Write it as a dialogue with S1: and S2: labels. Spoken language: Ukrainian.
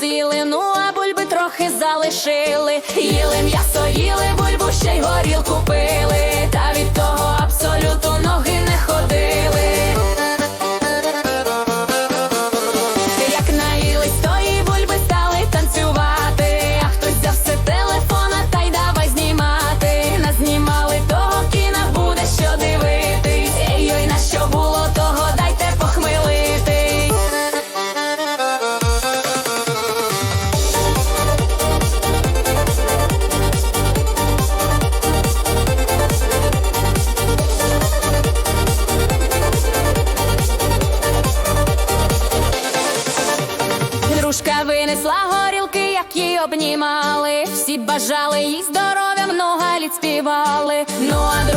S1: з'їли, ну а бульби трохи залишили. Їли м'ясо, їли бульбу, ще й горілку пили. Винесла горілки, як її обнімали. Всі бажали їй здоров'я, много літ співали. Ну а